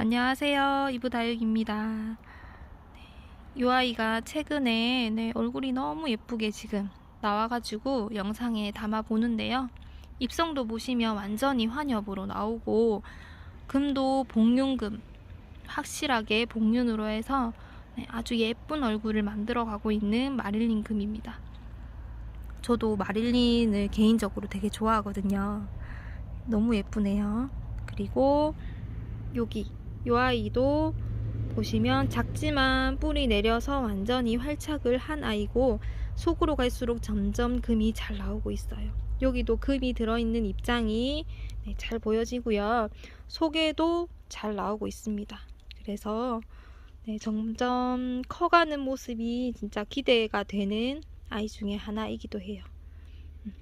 안녕하세요. 이브다육입니다. 이 아이가 최근에 네, 얼굴이 너무 예쁘게 지금 나와가지고 영상에 담아 보는데요. 입성도 보시면 완전히 환엽으로 나오고 금도 복륜금 확실하게 복륜으로 해서 네, 아주 예쁜 얼굴을 만들어 가고 있는 마릴린 금입니다. 저도 마릴린을 개인적으로 되게 좋아하거든요. 너무 예쁘네요. 그리고 여기 요 아이도 보시면 작지만 뿌리 내려서 완전히 활착을 한 아이고 속으로 갈수록 점점 금이 잘 나오고 있어요. 여기도 금이 들어있는 입장이 네, 잘 보여지고요. 속에도 잘 나오고 있습니다. 그래서 네, 점점 커가는 모습이 진짜 기대가 되는 아이 중에 하나이기도 해요. 음.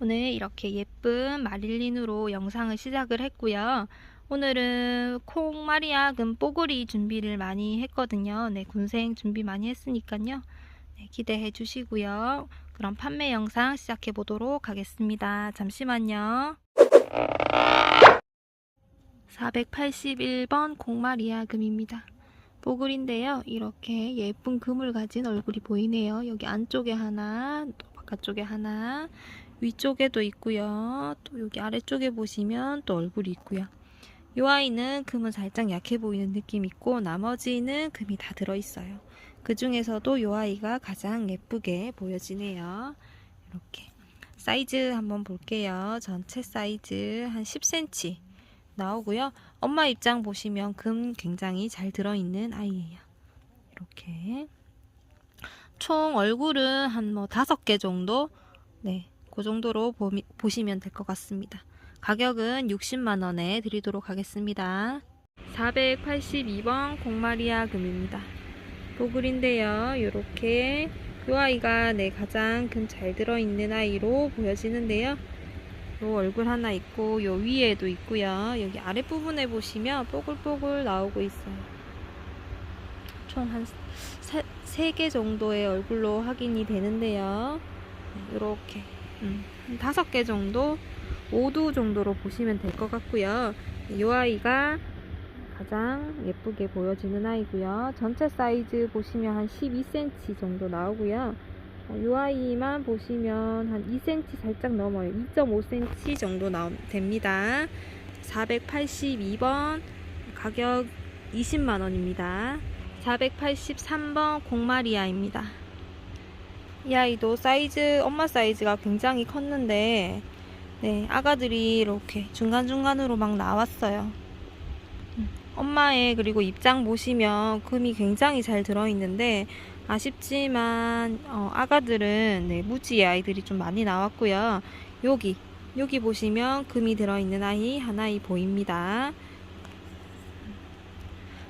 오늘 이렇게 예쁜 마릴린으로 영상을 시작을 했고요. 오늘은 콩 마리아금 뽀글이 준비를 많이 했거든요. 네, 군생 준비 많이 했으니까요. 네, 기대해 주시고요. 그럼 판매 영상 시작해 보도록 하겠습니다. 잠시만요. 481번 콩마리아금입니다. 뽀글인데요. 이렇게 예쁜 금을 가진 얼굴이 보이네요. 여기 안쪽에 하나, 또 바깥쪽에 하나, 위쪽에도 있고요. 또 여기 아래쪽에 보시면 또 얼굴이 있고요. 이 아이는 금은 살짝 약해 보이는 느낌 있고 나머지는 금이 다 들어있어요. 그 중에서도 이 아이가 가장 예쁘게 보여지네요. 이렇게 사이즈 한번 볼게요. 전체 사이즈 한 10cm 나오고요. 엄마 입장 보시면 금 굉장히 잘 들어있는 아이예요. 이렇게 총 얼굴은 한 뭐 다섯 개 정도 네, 그 정도로 보, 보시면 될 것 같습니다. 가격은 60만원에 드리도록 하겠습니다. 482번 공마리아 금입니다. 보글인데요. 이렇게 이 아이가 네, 가장 금 잘 들어있는 아이로 보여지는데요. 요 얼굴 하나 있고 요 위에도 있고요. 여기 아랫부분에 보시면 뽀글뽀글 나오고 있어요. 총 한 3개 정도의 얼굴로 확인이 되는데요. 이렇게 음, 한 5개 정도 5두 정도로 보시면 될 것 같고요. 이 아이가 가장 예쁘게 보여지는 아이고요. 전체 사이즈 보시면 한 12cm 정도 나오고요. 이 아이만 보시면 한 2cm 살짝 넘어요. 2.5cm 정도 나오, 됩니다. 482번 가격 20만원입니다. 483번 공마리아입니다. 이 아이도 사이즈, 엄마 사이즈가 굉장히 컸는데 네, 아가들이 이렇게 중간중간으로 막 나왔어요. 음, 엄마의 그리고 입장 보시면 금이 굉장히 잘 들어있는데 아쉽지만 어, 아가들은 네, 무지의 아이들이 좀 많이 나왔고요. 여기 여기 보시면 금이 들어있는 아이 하나이 보입니다.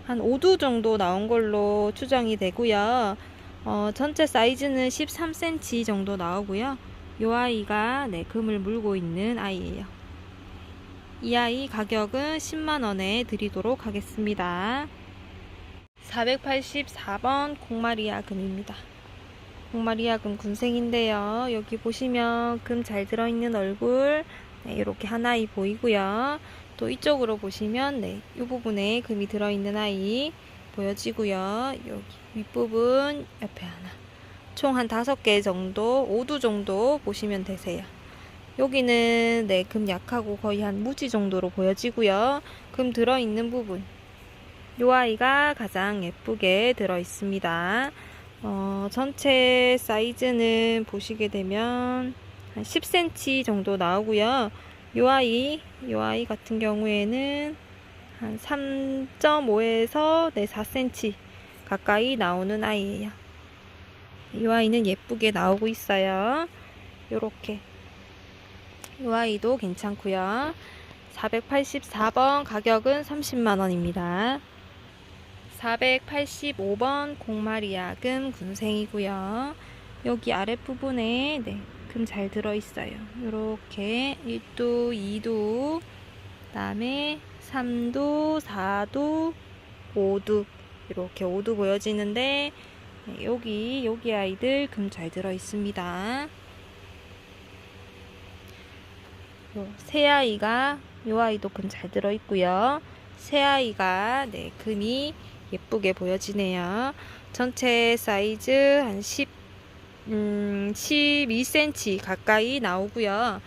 한 5두 정도 나온 걸로 추정이 되고요. 어, 전체 사이즈는 13cm 정도 나오고요. 이 아이가 네, 금을 물고 있는 아이예요. 이 아이 가격은 10만원에 드리도록 하겠습니다. 484번 공마리아 금입니다. 공마리아 금 군생인데요. 여기 보시면 금 잘 들어있는 얼굴 네, 이렇게 하나이 보이고요. 또 이쪽으로 보시면 네, 이 부분에 금이 들어있는 아이 보여지고요. 여기 윗부분 옆에 하나 총 한 다섯 개 정도, 5두 정도 보시면 되세요. 여기는 네, 금 약하고 거의 한 무지 정도로 보여지고요. 금 들어있는 부분. 이 아이가 가장 예쁘게 들어 있습니다. 어, 전체 사이즈는 보시게 되면 한 10cm 정도 나오고요. 이 아이, 이 아이 같은 경우에는 한 3.5에서 네, 4cm 가까이 나오는 아이예요. 이 아이는 예쁘게 나오고 있어요. 요렇게. 이 아이도 괜찮고요. 484번 가격은 30만원입니다. 485번 공마리아 금 군생이고요. 여기 아랫부분에 네, 금 잘 들어있어요. 이렇게 1두, 2두, 그 다음에 3두, 4두, 5두 이렇게 5두 보여지는데 네, 여기 여기 아이들 금 잘 들어 있습니다. 새 아이가 요 아이도 금 잘 들어 있고요. 새 아이가 네, 금이 예쁘게 보여지네요. 전체 사이즈 한 10, 음, 12cm 가까이 나오고요.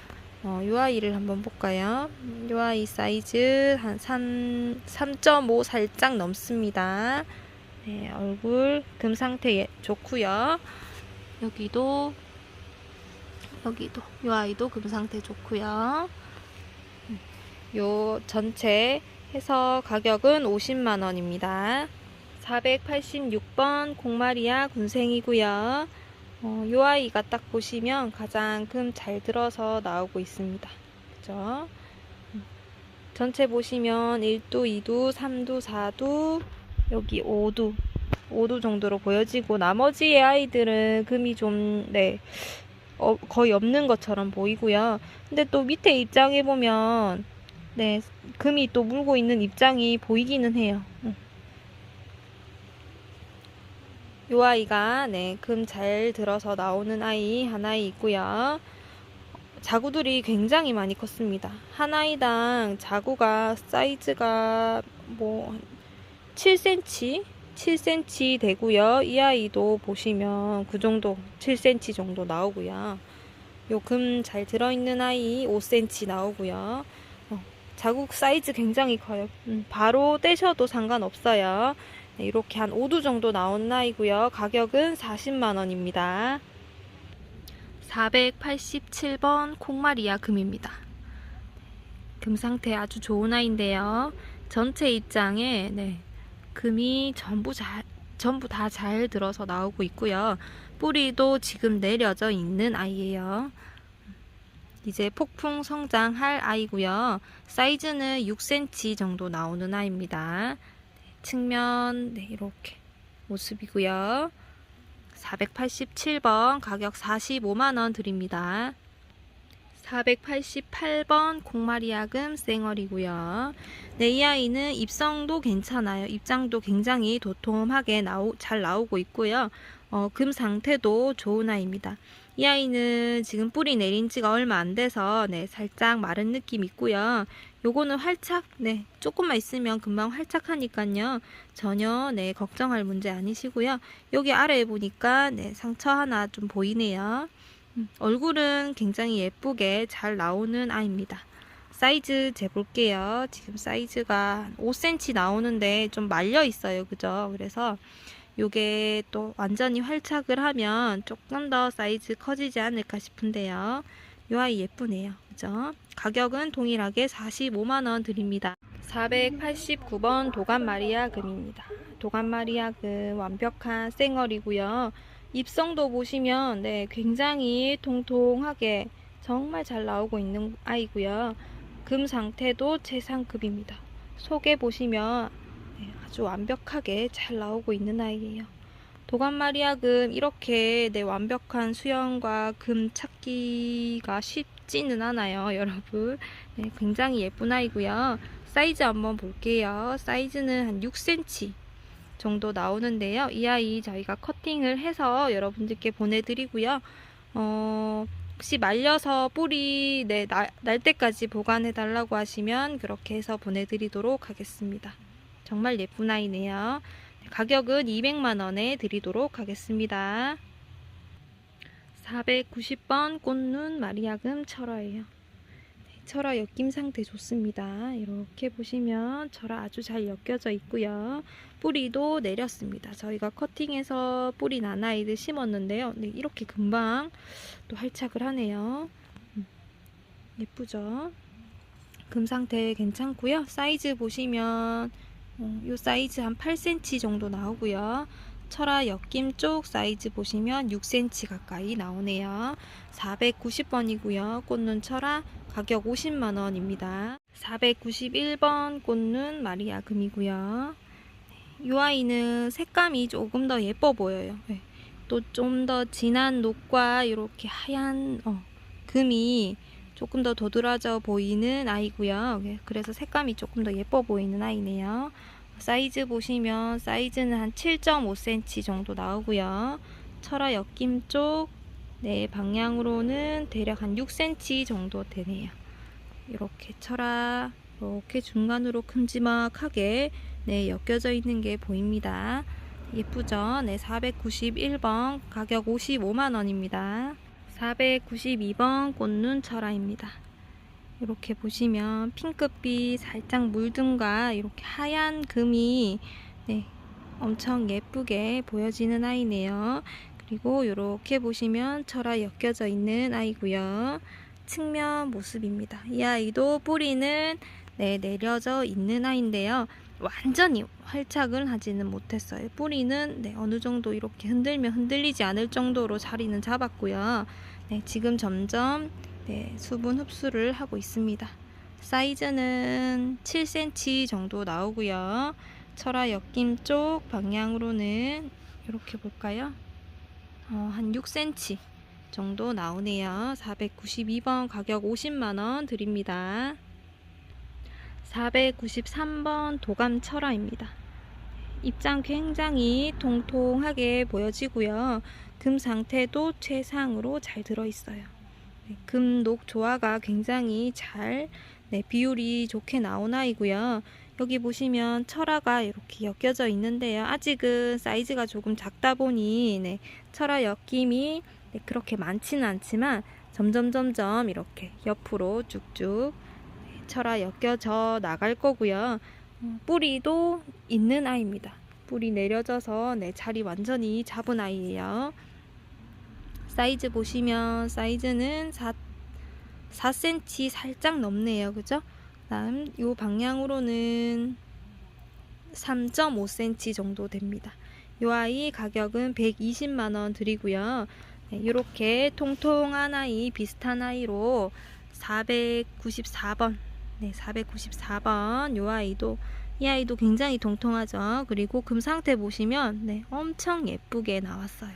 어, 이 아이를 한번 볼까요? 이 아이 사이즈 한 3, 3.5 살짝 넘습니다. 네, 얼굴 금 상태 예- 좋고요. 여기도 여기도 이 아이도 금 상태 좋고요. 음, 요 전체 해서 가격은 50만 원입니다. 486번 공마리아 군생이고요. 어, 요 아이가 딱 보시면 가장 금 잘 들어서 나오고 있습니다. 그죠? 음. 전체 보시면 1도, 2도, 3도, 4도, 여기 5도, 5도 정도로 보여지고 나머지의 아이들은 금이 좀, 네, 어, 거의 없는 것처럼 보이고요. 근데 또 밑에 입장에 보면, 네, 금이 또 물고 있는 입장이 보이기는 해요. 음. 요 아이가 네, 금 잘 들어서 나오는 아이 하나 있고요. 자구들이 굉장히 많이 컸습니다. 한 아이당 자구가 사이즈가 뭐 7cm, 7cm 되고요. 이 아이도 보시면 그 정도 7cm 정도 나오고요. 요 금 잘 들어있는 아이 5cm 나오고요. 어, 자국 사이즈 굉장히 커요. 음, 바로 떼셔도 상관없어요. 네, 이렇게 한 5두 정도 나온 나이고요. 가격은 40만 원입니다. 487번 콩마리아 금입니다. 금 상태 아주 좋은 아이인데요. 전체 입장에 네, 금이 전부 잘 전부 다 잘 들어서 나오고 있고요. 뿌리도 지금 내려져 있는 아이예요. 이제 폭풍 성장할 아이고요. 사이즈는 6cm 정도 나오는 아이입니다. 측면 네, 이렇게 모습이고요. 487번 가격 45만 원 드립니다. 488번 공마리아금 쌩얼이고요. 네, 이 아이는 입성도 괜찮아요. 입장도 굉장히 도톰하게 나오, 잘 나오고 있고요. 어, 금 상태도 좋은 아이입니다. 이 아이는 지금 뿌리 내린 지가 얼마 안 돼서 네, 살짝 마른 느낌 있고요. 요거는 활착, 네, 조금만 있으면 금방 활착하니까요. 전혀 네, 걱정할 문제 아니시고요. 여기 아래에 보니까 네, 상처 하나 좀 보이네요. 음, 얼굴은 굉장히 예쁘게 잘 나오는 아이입니다. 사이즈 재볼게요. 지금 사이즈가 5cm 나오는데 좀 말려 있어요. 그죠? 그래서 요게 또 완전히 활착을 하면 조금 더 사이즈 커지지 않을까 싶은데요. 요 아이 예쁘네요. 그죠? 가격은 동일하게 45만원 드립니다. 489번 도감 마리아 금입니다. 도감 마리아 금 완벽한 쌩얼이고요. 입성도 보시면 네, 굉장히 통통하게 정말 잘 나오고 있는 아이고요. 금 상태도 최상급입니다. 속에 보시면 네, 아주 완벽하게 잘 나오고 있는 아이예요. 도감 마리아금 이렇게 네, 완벽한 수영과 금 찾기가 쉽지는 않아요, 여러분. 네, 굉장히 예쁜 아이고요. 사이즈 한번 볼게요. 사이즈는 한 6cm 정도 나오는데요. 이 아이 저희가 커팅을 해서 여러분들께 보내드리고요. 어, 혹시 말려서 뿌리 네, 날, 날 때까지 보관해 달라고 하시면 그렇게 해서 보내드리도록 하겠습니다. 정말 예쁜 아이네요. 가격은 200만 원에 드리도록 하겠습니다. 490번 꽃눈 마리아금 철화예요. 네, 철화 엮임 상태 좋습니다. 이렇게 보시면 철화 아주 잘 엮여져 있고요. 뿌리도 내렸습니다. 저희가 커팅해서 뿌리 난 아이들 심었는데요. 네, 이렇게 금방 또 활착을 하네요. 음, 예쁘죠? 금 상태 괜찮고요. 사이즈 보시면 어, 이 사이즈 한 8cm 정도 나오고요. 철화 엮임 쪽 사이즈 보시면 6cm 가까이 나오네요. 490번이고요. 꽃눈 철화 가격 50만원입니다. 491번 꽃눈 마리아 금이고요. 이 아이는 색감이 조금 더 예뻐 보여요. 네. 또좀 더 진한 녹과 이렇게 하얀 어, 금이 조금 더 도드라져 보이는 아이고요. 네, 그래서 색감이 조금 더 예뻐 보이는 아이네요. 사이즈 보시면 사이즈는 한 7.5cm 정도 나오고요. 철화 엮임 쪽 네, 방향으로는 대략 한 6cm 정도 되네요. 이렇게 철화 이렇게 중간으로 큼지막하게 네, 엮여져 있는 게 보입니다. 예쁘죠? 네, 491번 가격 55만 원입니다. 492번 꽃눈 철화입니다. 이렇게 보시면 핑크빛 살짝 물등과 이렇게 하얀 금이 네, 엄청 예쁘게 보여지는 아이네요. 그리고 이렇게 보시면 철화 엮여져 있는 아이고요. 측면 모습입니다. 이 아이도 뿌리는 네, 내려져 있는 아이인데요. 완전히 활착을 하지는 못했어요. 뿌리는 네, 어느 정도 이렇게 흔들면 흔들리지 않을 정도로 자리는 잡았고요. 네, 지금 점점 네, 수분 흡수를 하고 있습니다. 사이즈는 7cm 정도 나오고요. 철화 엮임 쪽 방향으로는 이렇게 볼까요? 어, 한 6cm 정도 나오네요. 492번 가격 50만원 드립니다. 493번 도감 철화입니다. 입장 굉장히 통통하게 보여지고요. 금 상태도 최상으로 잘 들어있어요. 네, 금 녹 조화가 굉장히 잘 네, 비율이 좋게 나온 아이고요. 여기 보시면 철화가 이렇게 엮여져 있는데요. 아직은 사이즈가 조금 작다 보니 네, 철화 엮임이 네, 그렇게 많지는 않지만 점점 점점 이렇게 옆으로 쭉쭉 네, 철화 엮여져 나갈 거고요. 어, 뿌리도 있는 아이입니다. 뿌리 내려져서 네, 자리 완전히 잡은 아이예요. 사이즈 보시면 사이즈는 4, 4cm 살짝 넘네요. 그죠? 다음 요 방향으로는 3.5cm 정도 됩니다. 요 아이 가격은 120만원 드리고요. 네, 이렇게 통통한 아이 비슷한 아이로 494번 네, 494번 요 아이도 이 아이도 굉장히 통통하죠. 그리고 금 상태 보시면 네, 엄청 예쁘게 나왔어요.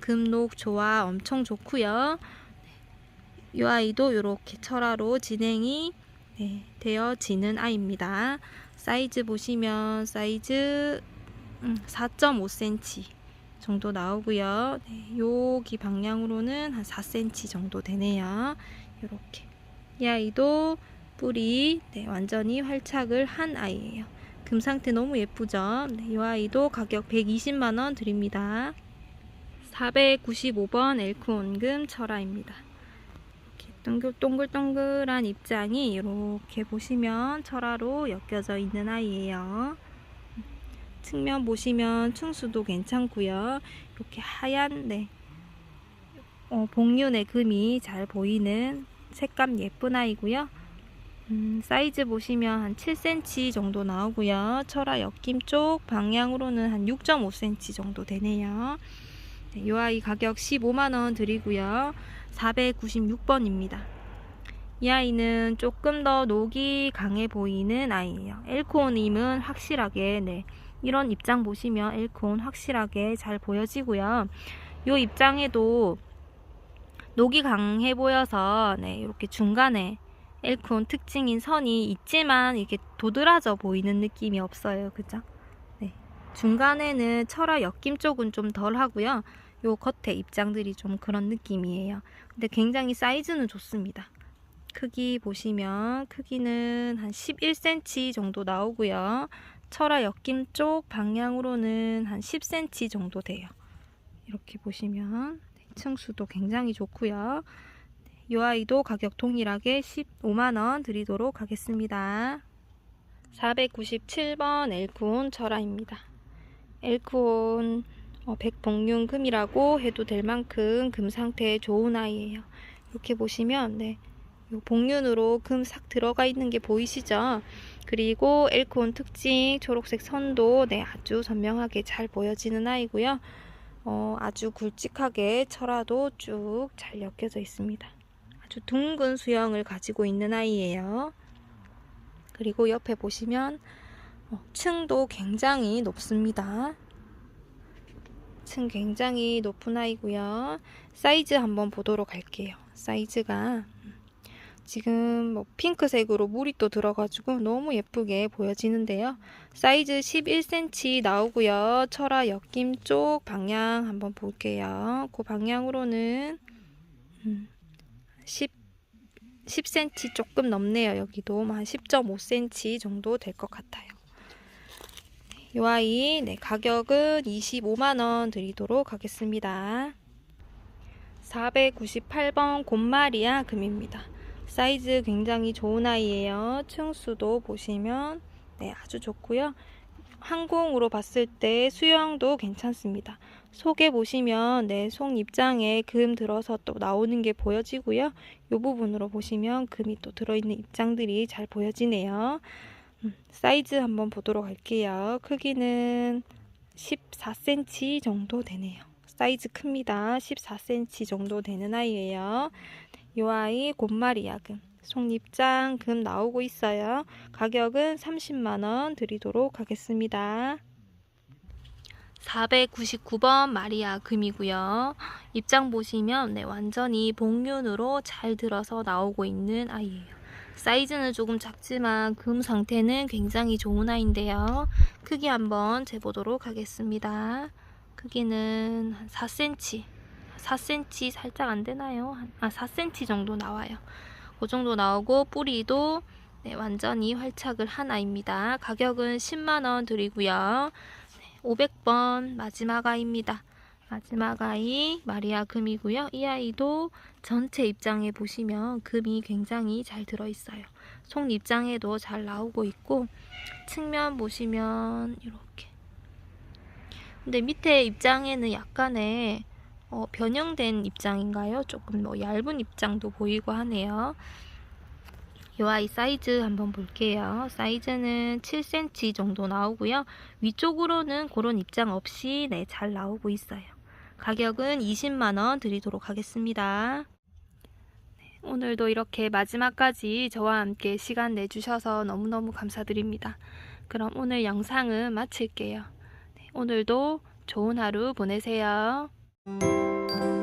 금녹 조화 엄청 좋고요. 이 아이도 이렇게 철화로 진행이 네, 되어지는 아이입니다. 사이즈 보시면 사이즈 음, 4.5cm 정도 나오고요. 네, 여기 방향으로는 한 4cm 정도 되네요. 이렇게 이 아이도 뿌리 네, 완전히 활착을 한 아이예요. 금 상태 너무 예쁘죠? 네, 이 아이도 가격 120만원 드립니다. 495번 엘크온금 철화입니다. 이렇게 동글, 동글동글한 입장이 이렇게 보시면 철화로 엮여져 있는 아이예요. 측면 보시면 충수도 괜찮고요. 이렇게 하얀 네, 어, 복륜의 금이 잘 보이는 색감 예쁜 아이고요. 음, 사이즈 보시면 한 7cm 정도 나오고요. 철화 엮임 쪽 방향으로는 한 6.5cm 정도 되네요. 네, 이 아이 가격 15만원 드리고요. 496번입니다. 이 아이는 조금 더 녹이 강해 보이는 아이예요. 엘코온임은 확실하게 네, 이런 입장 보시면 엘코온 확실하게 잘 보여지고요. 이 입장에도 녹이 강해 보여서 네, 이렇게 중간에 엘콘 특징인 선이 있지만 이게 도드라져 보이는 느낌이 없어요. 그죠? 네. 중간에는 철화 엮임 쪽은 좀 덜 하고요. 요 겉에 입장들이 좀 그런 느낌이에요. 근데 굉장히 사이즈는 좋습니다. 크기 보시면 크기는 한 11cm 정도 나오고요. 철화 엮임 쪽 방향으로는 한 10cm 정도 돼요. 이렇게 보시면 네, 층수도 굉장히 좋고요. 이 아이도 가격 동일하게 15만원 드리도록 하겠습니다. 497번 엘크온 철화입니다. 엘크온 어, 백복륜금이라고 해도 될 만큼 금 상태에 좋은 아이예요. 이렇게 보시면 네, 요 복륜으로 금 싹 들어가 있는 게 보이시죠? 그리고 엘크온 특징 초록색 선도 네, 아주 선명하게 잘 보여지는 아이고요. 어, 아주 굵직하게 철화도 쭉 잘 엮여져 있습니다. 아주 둥근 수영을 가지고 있는 아이예요. 그리고 옆에 보시면 어, 층도 굉장히 높습니다. 층 굉장히 높은 아이고요. 사이즈 한번 보도록 할게요. 사이즈가 지금 뭐 핑크색으로 물이 또 들어가지고 너무 예쁘게 보여지는데요. 사이즈 11cm 나오고요. 철화 엮임 쪽 방향 한번 볼게요. 그 방향으로는 음, 10 10cm 조금 넘네요. 여기도 한 10.5cm 정도 될 것 같아요. 이 아이 네, 가격은 25만원 드리도록 하겠습니다. 498번 곰마리아 금입니다. 사이즈 굉장히 좋은 아이예요. 층수도 보시면 네, 아주 좋고요. 항공으로 봤을 때 수영도 괜찮습니다. 속에 보시면 네, 속 입장에 금 들어서 또 나오는 게 보여지고요. 이 부분으로 보시면 금이 또 들어있는 입장들이 잘 보여지네요. 음, 사이즈 한번 보도록 할게요. 크기는 14cm 정도 되네요. 사이즈 큽니다. 14cm 정도 되는 아이예요. 이 아이 곰마리 야금. 속립장 금 나오고 있어요. 가격은 30만원 드리도록 하겠습니다. 499번 마리아 금이고요. 입장 보시면 네, 완전히 복륜으로 잘 들어서 나오고 있는 아이예요. 사이즈는 조금 작지만 금 상태는 굉장히 좋은 아이인데요. 크기 한번 재보도록 하겠습니다. 크기는 한 4cm, 4cm 살짝 안 되나요? 한- 아, 4cm 정도 나와요. 그 정도 나오고 뿌리도 네, 완전히 활착을 한 아이입니다. 가격은 10만원 드리고요. 500번 마지막 아이입니다. 마지막 아이 마리아 금이고요. 이 아이도 전체 입장에 보시면 금이 굉장히 잘 들어있어요. 속 입장에도 잘 나오고 있고 측면 보시면 이렇게 근데 밑에 입장에는 약간의 어, 변형된 입장인가요? 조금 뭐 얇은 입장도 보이고 하네요. 이 아이 사이즈 한번 볼게요. 사이즈는 7cm 정도 나오고요. 위쪽으로는 그런 입장 없이 네, 잘 나오고 있어요. 가격은 20만원 드리도록 하겠습니다. 네, 오늘도 이렇게 마지막까지 저와 함께 시간 내주셔서 너무너무 감사드립니다. 그럼 오늘 영상은 마칠게요. 네, 오늘도 좋은 하루 보내세요. Música